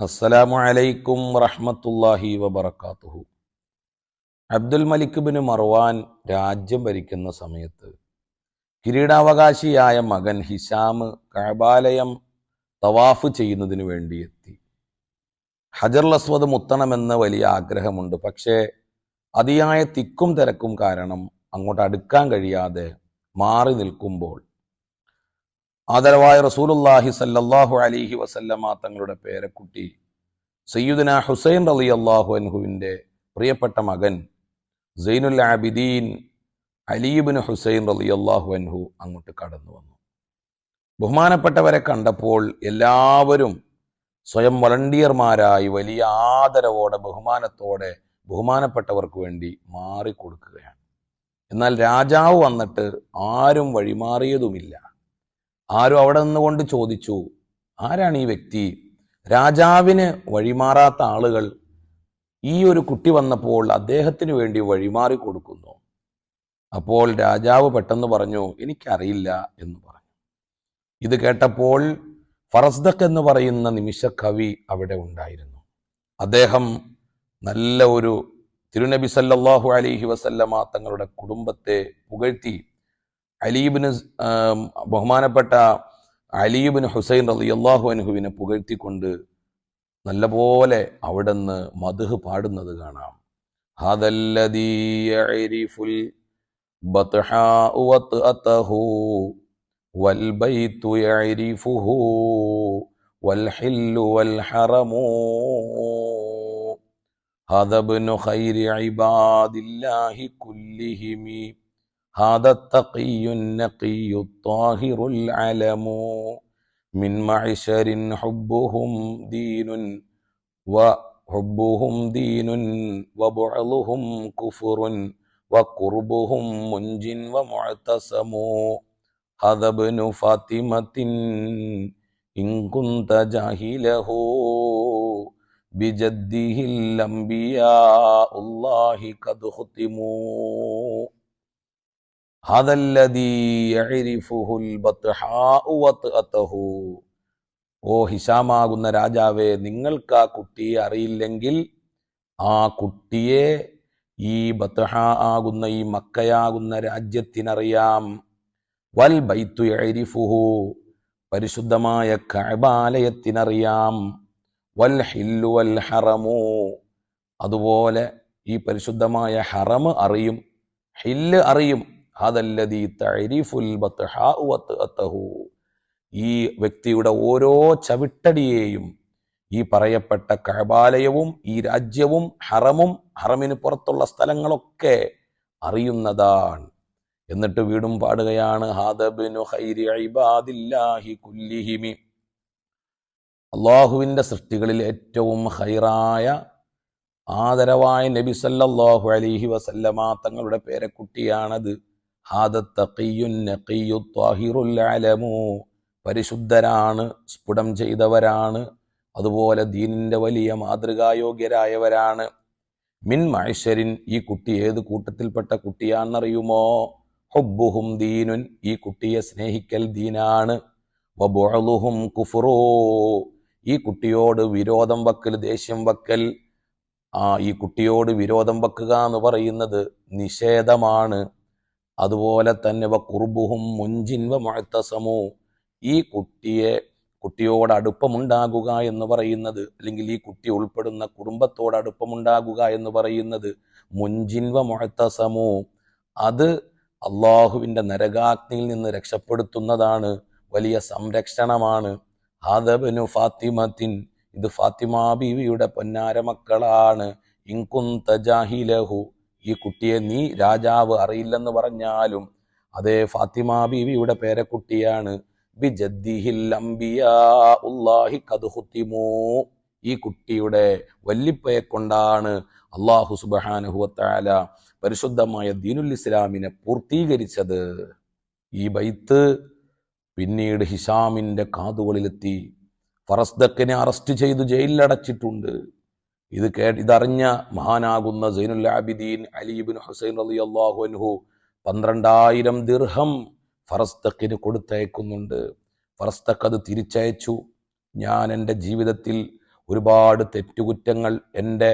അസ്സലാമു അലൈക്കും റഹ്മത്തുല്ലാഹി വബറകാതുഹു. അബ്ദുൽ മലിക് ബിൻ മർവാൻ രാജ്യം ഭരിക്കുന്ന സമയത്ത് കിരീടാവകാശിയായ മകൻ ഹിഷാം കഅബാലയം തവാഫ് ചെയ്യുന്നതിന് വേണ്ടി എത്തി. ഹജർ അസ്വദ് മുത്തണമെന്ന് വലിയ ആഗ്രഹമുണ്ട്. പക്ഷേ അതിയായ തിക്കും തിരക്കും കാരണം അങ്ങോട്ട് അടുക്കാൻ കഴിയാതെ മാറി നിൽക്കുമ്പോൾ ആദരവായ റസൂലുല്ലാഹി സല്ലാഹു അലിഹി വസല്ലമ തങ്ങളുടെ പേരക്കുട്ടി സയ്യുദന ഹുസൈൻ അലി അള്ളാഹു അൻഹുവിന്റെ പ്രിയപ്പെട്ട മകൻ സൈനുൽ ആബിദീൻ അലീബിന് ഹുസൈൻ അലി അള്ളാഹു അൻഹു അങ്ങോട്ട് കടന്നു വന്നു. ബഹുമാനപ്പെട്ടവരെ കണ്ടപ്പോൾ എല്ലാവരും സ്വയം വളണ്ടിയർമാരായി വലിയ ആദരവോടെ ബഹുമാനത്തോടെ ബഹുമാനപ്പെട്ടവർക്ക് വേണ്ടി മാറിക്കൊടുക്കുകയാണ്. എന്നാൽ രാജാവ് വന്നിട്ട് ആരും വഴിമാറിയതുമില്ല. ആരും അവിടെ നിന്നുകൊണ്ട് ചോദിച്ചു ആരാണ് ഈ വ്യക്തി? രാജാവിന് വഴിമാറാത്ത ആളുകൾ ഈ ഒരു കുട്ടി വന്നപ്പോൾ അദ്ദേഹത്തിന് വേണ്ടി വഴിമാറി കൊടുക്കുന്നു. അപ്പോൾ രാജാവ് പെട്ടെന്ന് പറഞ്ഞു എനിക്കറിയില്ല എന്ന് പറഞ്ഞു. ഇത് കേട്ടപ്പോൾ ഫറസ്ദക്ക് എന്ന് പറയുന്ന നിമിഷ കവി അവിടെ ഉണ്ടായിരുന്നു. അദ്ദേഹം നല്ല ഒരു തിരുനബി സല്ലാഹു അലൈഹി വസല്ലമ തങ്ങളുടെ കുടുംബത്തെ പുകഴ്ത്തി അലീബിന് ബഹുമാനപ്പെട്ട അലീബിന് ഹുസൈൻ റളിയല്ലാഹു അൻഹുവിനെ പുകഴ്ത്തിക്കൊണ്ട് നല്ലപോലെ അവിടുന്ന് മധുഹ് പാടുന്നത് കാണാം ഹദല്ലദീ യഅരിഫുൽ ബത്ഹാഉ വത്അതഹു വൽ ബൈതു യഅരിഫുഹു വൽ ഹില്ലു വൽ ഹറമു هذا ابن خير عباد الله كلهم هذا التقي النقي الطاهر العلم من معشر حبهم دين وحبهم دين وبعضهم كفر وقربهم منج ومعتصم هذا ابن فاطمة إن كنت جاهله بجده الأنبياء الله قد ختموا ഓ ഹിഷാമാകുന്ന രാജാവേ നിങ്ങൾക്ക് ആ കുട്ടിയെ അറിയില്ലെങ്കിൽ ആ കുട്ടിയെ ഈ ബത്ഹ ആകുന്ന ഈ മക്കയാകുന്ന രാജ്യത്തിനറിയാം. വൽ ബൈത്തു യഅരിഫുഹു പരിശുദ്ധമായ കഅബാലയത്തിനറിയാം. വൽ ഹില്ലു വൽ ഹറമു അതുപോലെ ഈ പരിശുദ്ധമായ ഹറമ് അറിയും ഹില്ല് അറിയും. ഈ വ്യക്തിയുടെ ഓരോ ചവിട്ടടിയെയും ഈ പറയപ്പെട്ട കഴബാലയവും ഈ രാജ്യവും ഹറമും ഹറമിന് പുറത്തുള്ള സ്ഥലങ്ങളൊക്കെ അറിയുന്നതാണ്. എന്നിട്ട് വീടും പാടുകയാണ്. അള്ളാഹുവിന്റെ സൃഷ്ടികളിൽ ഏറ്റവും ഹൈറായ ആദരവായ നബി സല്ലല്ലാഹു അലൈഹി വസല്ലമ തങ്ങളുടെ പേരക്കുട്ടിയാണത്. പരിശുദ്ധരാണ് സ്ഫുടം ചെയ്തവരാണ് അതുപോലെ ദീനിന്റെ വലിയ മാതൃകായോഗ്യരായവരാണ്. മിൻ മൈഷരിൻ ഈ കുട്ടി ഏത് കൂട്ടത്തിൽപ്പെട്ട കുട്ടിയാണെന്നറിയുമോ? ഹുബുഹും ദീനുൻ ഈ കുട്ടിയെ സ്നേഹിക്കൽ ദീനാണ്. വബുഅലുഹും കുഫുറോ. ഈ കുട്ടിയോട് വിരോധം വക്കൽ ദേഷ്യം വക്കൽ. ആ ഈ കുട്ടിയോട് വിരോധം വക്കുക എന്ന് പറയുന്നത് നിഷേധമാണ്. അതുപോലെ തന്നെ വ കുർബുഹും മുഞ്ചിൻവ മുഴത്തസമോ ഈ കുട്ടിയെ കുട്ടിയോട് അടുപ്പമുണ്ടാകുക എന്ന് പറയുന്നത് അല്ലെങ്കിൽ ഈ കുട്ടി ഉൾപ്പെടുന്ന കുടുംബത്തോട് അടുപ്പമുണ്ടാകുക എന്ന് പറയുന്നത് മുഞ്ചിൻവ മുഴത്തസമോ അത് അള്ളാഹുവിന്റെ നരകാഗ്നിയിൽ നിന്ന് രക്ഷപ്പെടുത്തുന്നതാണ് വലിയ സംരക്ഷണമാണ്. ഹാദബനു ഫാത്തിമത്തിൻ ഇത് ഫാത്തിമ ബീവിയുടെ പൊന്നാര മക്കളാണ്. ഇൻകുന്ത ജാഹിലഹു. ഈ കുട്ടിയെ നീ രാജാവ് അറിയില്ലെന്ന് പറഞ്ഞാലും അതേ ഫാത്തിമ ബീവിയുടെ പേരക്കുട്ടിയാണ്. ഈ കുട്ടിയുടെ വല്ലിപ്പയെ കൊണ്ടാണ് അള്ളാഹു സുബഹാനുഹുവത്താല പരിശുദ്ധമായ ദീനുൽ ഇസ്ലാമിനെ പൂർത്തീകരിച്ചത്. ഈ ബൈത്ത് പിന്നീട് ഹിഷാമിന്റെ കാതുകളിലെത്തി. ഫറസ്ദക്കിനെ അറസ്റ്റ് ചെയ്തു ജയിലിലടച്ചിട്ടുണ്ട്. ഇത് കേട്ട് ഇതറിഞ്ഞ മഹാനാകുന്ന സൈനുൽ ആബിദീൻ അലിബിൻ ഹുസൈൻ അലി അള്ളാഹു അൻഹു പന്ത്രണ്ടായിരം ദിർഹം ഫറസ്തക്കിന് കൊടുത്തയക്കുന്നുണ്ട്. ഫറസ്തക്ക് അത് തിരിച്ചയച്ചു. ഞാൻ എന്റെ ജീവിതത്തിൽ ഒരുപാട് തെറ്റുകുറ്റങ്ങൾ എന്റെ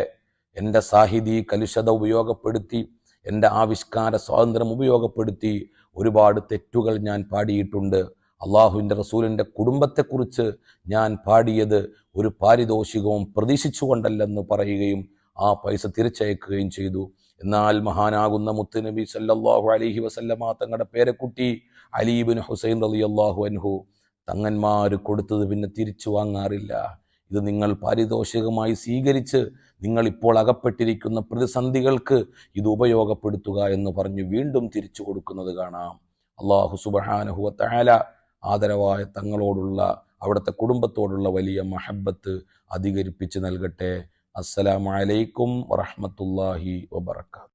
എന്റെ സാഹിതി കലുഷത ഉപയോഗപ്പെടുത്തി എന്റെ ആവിഷ്കാര സ്വാതന്ത്ര്യം ഉപയോഗപ്പെടുത്തി ഒരുപാട് തെറ്റുകൾ ഞാൻ പാടിയിട്ടുണ്ട്. അള്ളാഹുവിന്റെ റസൂലിന്റെ കുടുംബത്തെക്കുറിച്ച് ഞാൻ പാടിയത് ഒരു പാരിതോഷികവും പ്രതീക്ഷിച്ചുകൊണ്ടല്ലെന്ന് പറയുകയും ആ പൈസ തിരിച്ചയക്കുകയും ചെയ്തു. എന്നാൽ മഹാനാകുന്ന മുത്തുനബി സല്ലാഹു അലൈഹി വസല്ലമ തങ്ങളുടെ പേരക്കുട്ടി അലീബിൻ ഹുസൈൻ അലി അള്ളാഹു അൻഹു തങ്ങന്മാർ കൊടുത്തത് പിന്നെ തിരിച്ചു വാങ്ങാറില്ല. ഇത് നിങ്ങൾ പാരിതോഷികമായി സ്വീകരിച്ച് നിങ്ങൾ ഇപ്പോൾ അകപ്പെട്ടിരിക്കുന്ന പ്രതിസന്ധികൾക്ക് ഇത് ഉപയോഗപ്പെടുത്തുക എന്ന് പറഞ്ഞ് വീണ്ടും തിരിച്ചു കൊടുക്കുന്നത് കാണാം. അള്ളാഹു സുബഹാനഹുവ തആല ആദരവായ തങ്ങളോടുള്ള അവിടുത്തെ കുടുംബത്തോടുള്ള വലിയ മഹബത്ത് അധികരിപ്പിച്ച് നൽകട്ടെ. അസ്സലാമലൈക്കും വറഹമത്തല്ലാഹി വബറകാതുഹു.